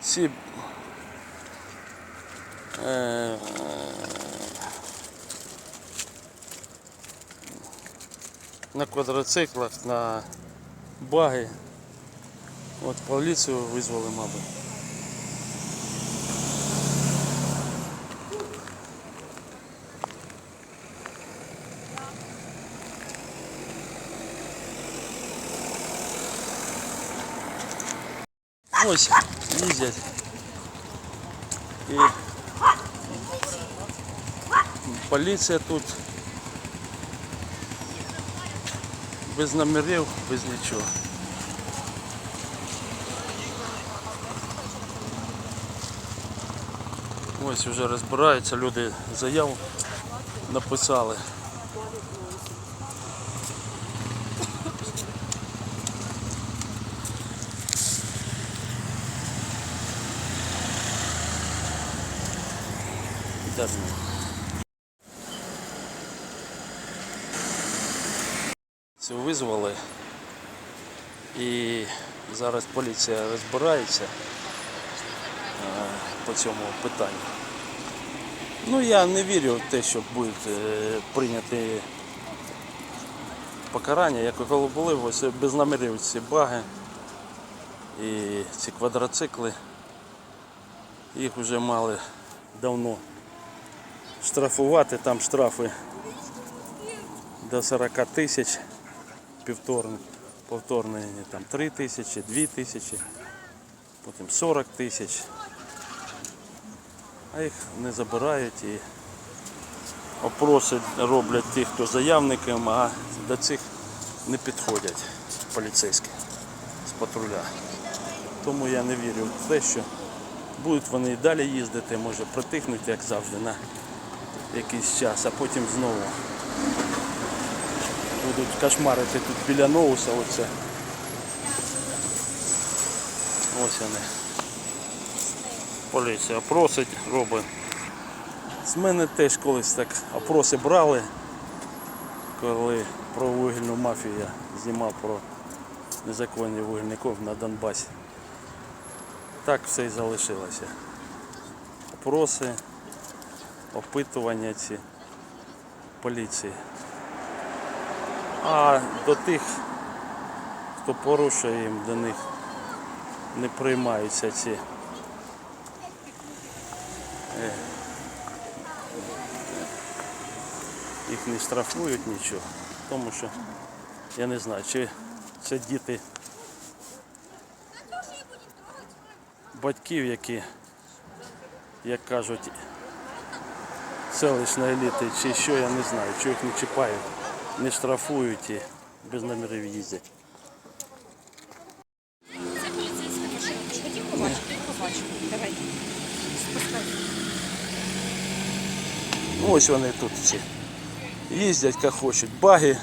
ці е, на квадроциклах, на баги. От поліцію визвали, мабуть. Ось їздять. І поліція тут без номерів, без нічого. Ось вже розбираються, люди заяву написали. Не. Це визвали і зараз поліція розбирається е, по цьому питанню. Ну я не вірю в те, що буде прийняти покарання, як коли були ось без номерів ці баги і ці квадроцикли. Їх вже мали давно штрафувати, там штрафи до 40 тисяч, повторні, там 3 тисячі, 2 тисячі, потім 40 тисяч. А їх не забирають і опроси роблять тих, хто заявником, а до цих не підходять поліцейські з патруля. Тому я не вірю в те, що будуть вони і далі їздити, може притихнуть, як завжди, на якийсь час, а потім знову будуть кошмарити тут біля ноуса оце. Ось вони. Поліція просить, робить. З мене теж колись так опроси брали, коли про вугільну мафію я знімав про незаконні вугільників на Донбасі. Так все і залишилося. Опроси, опитування ці поліції. А до тих, хто порушує їм, до них не приймаються ці е, їх не штрафують нічого, тому що я не знаю, чи це діти батьків, які, як кажуть, селищної еліти, чи що, я не знаю, чого їх не чіпають, не штрафують і без номерів їздять. Це поліцейська машина. Хотів побачити, побачив. Давай. Спускай. Ну, ось вони тут всі. Їздять як хочуть, баги.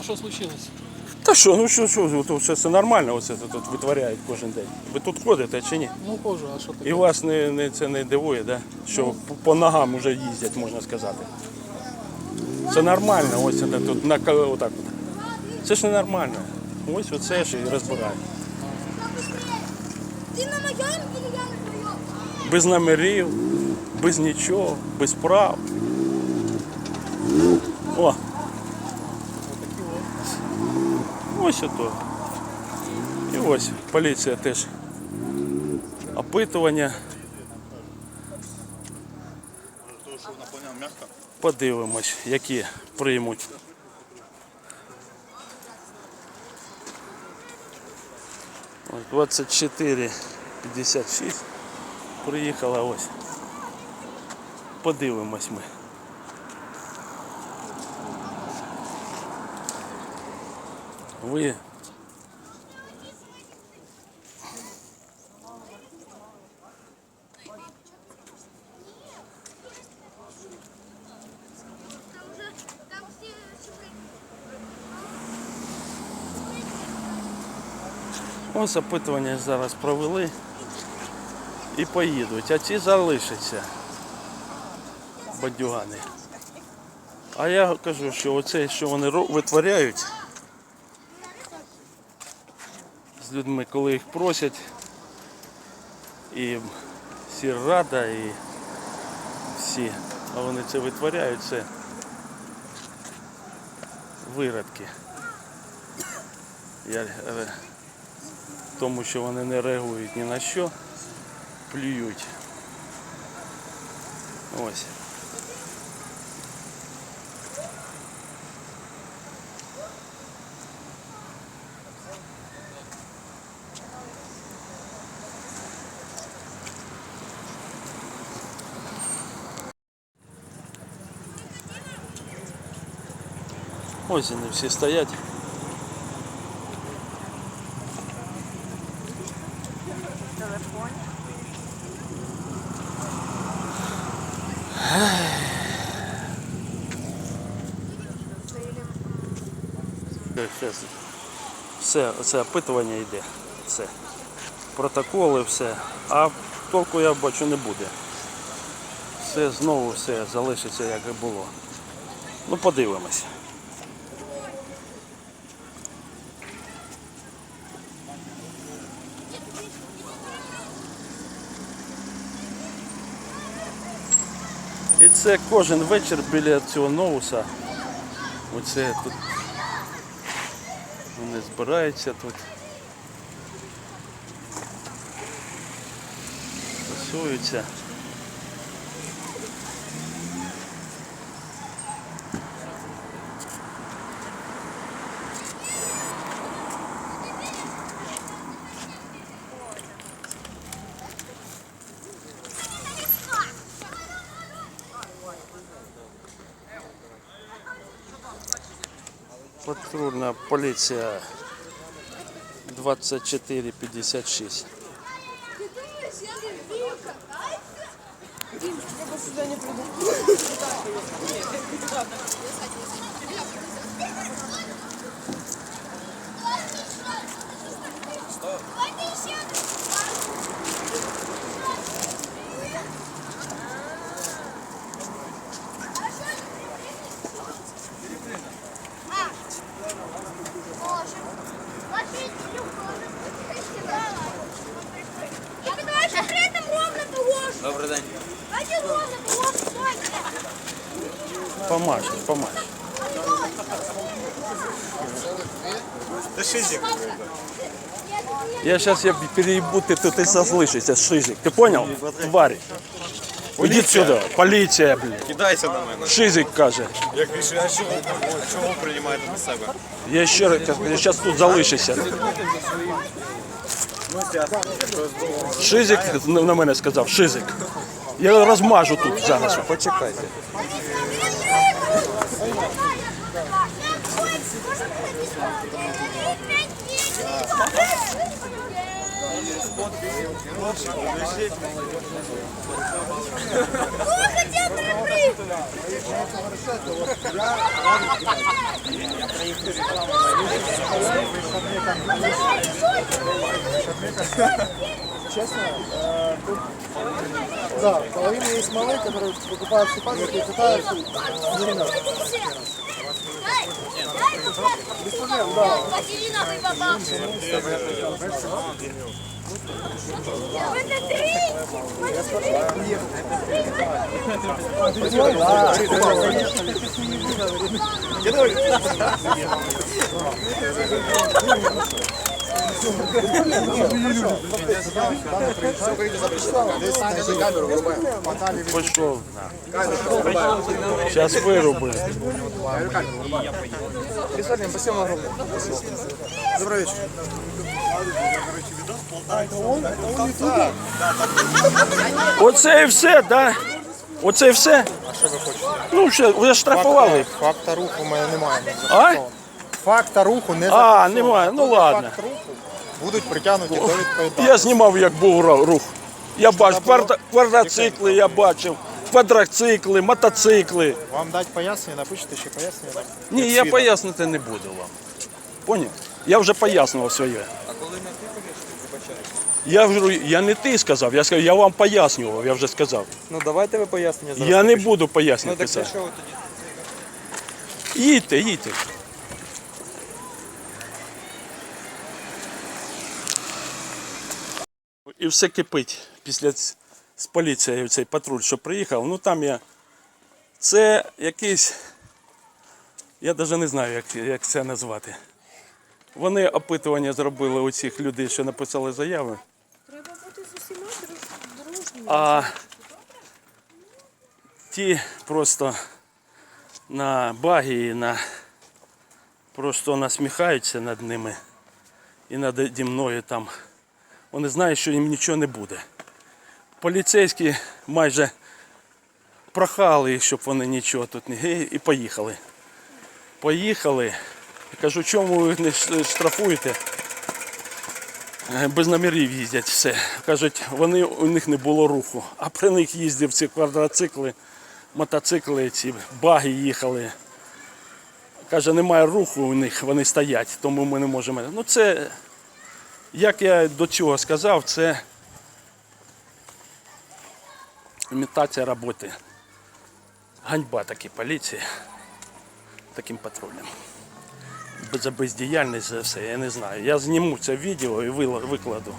А що случилось? Та що, ну що, що, тут все це нормально, оце тут витворяють кожен день. Ви тут ходите чи ні? Ну, хоже, а що таке? І вас не, не, це не дивує, да? що по- по ногам вже їздять, можна сказати. Це нормально, ось це тут на ка- отак. от. Це ж не нормально. Ось оце ж і розбирають. Ти на моєму или я на твоєму? Без номерів, без нічого, без прав. О! Ось ото. І ось поліція теж. Опитування. Подивимось, які приймуть. Ось 24 56 приїхала ось. Подивимось ми. Ви ось опитування зараз провели і поїдуть, а ці залишаться. Бадюгани. А я кажу, що оце, що вони витворяють з людьми, коли їх просять і сільрада, і всі. А вони це витворяють, це виродки. Я, е, тому що вони не реагують ні на що, плюють. Ось. Ось вони всі стоять. Щас. Все, це опитування йде. Все. Протоколи, все. А толку я бачу не буде. Все знову все залишиться як і було. Ну подивимось. І це кожен вечір біля цього ноуса. Оце тут вони збираються тут. Тусуються. Патрульна поліція 2456. Ты думаешь, я не вижу, катайся? Я Добрий день. Давайте ровно того ж, стойте. Помажь, помажь. Я сейчас я переебу, ты, ты, ты сослышишься, шизик. Ты понял? Тварь. Иди сюда, поліція, блін. Кидайся на мене. Шизик каже. Як більше, а чого, а чого ви приймаєте на себе? Я ще раз кажу, я зараз тут залишуся. Шизик на мене сказав, шизик. Я розмажу тут зараз. Почекайте. Честно, э, тут, да, половина есть малые, которые покупают сипасы и пытаются не Без проблем, да. Пішов. Зараз вируби. Добрий вечір. Оце і все, да? Оце і все? А що ви хочете? Ну, ще, вже штрафували. Факта руху в мене немає. А? Факта руху не А, немає, ну Коли ладно. Факт руху будуть притягнуті до відповідальності. Я знімав, як був ра- рух. Я бачив квадро- квадроцикли, я бачив, квадроцикли, мотоцикли. Вам дати пояснення, напишете ще пояснення. нам? Ні, Як я свідок. пояснити не буду вам. Поняв? Я вже пояснював своє. А коли не ти? Я вже я не ти сказав, я сказав, я вам пояснював, я вже сказав. Ну давайте ви пояснення зараз. Я не напишіть. буду Ну пояснювати так це. для чого ви тоді? Їдьте, їдьте. і все кипить після ц- з поліцією цей патруль, що приїхав. Ну там я. Це якийсь. Я навіть не знаю, як, як це назвати. Вони опитування зробили у цих людей, що написали заяви. Треба бути з усіма друж- дружніми. А ті просто на багі, на просто насміхаються над ними і над мною там. Вони знають, що їм нічого не буде. Поліцейські майже прохали їх, щоб вони нічого тут не і- і поїхали. Поїхали. Я кажу, чому ви не штрафуєте? Е, без номерів їздять все. Кажуть, вони у них не було руху. А при них їздив ці квадроцикли, мотоцикли, ці баги їхали. Каже, немає руху у них, вони стоять, тому ми не можемо. Ну це, як я до цього сказав, це імітація роботи. Ганьба такій поліції, таким патрулям. За бездіяльність за все, я не знаю. Я зніму це відео і викладу.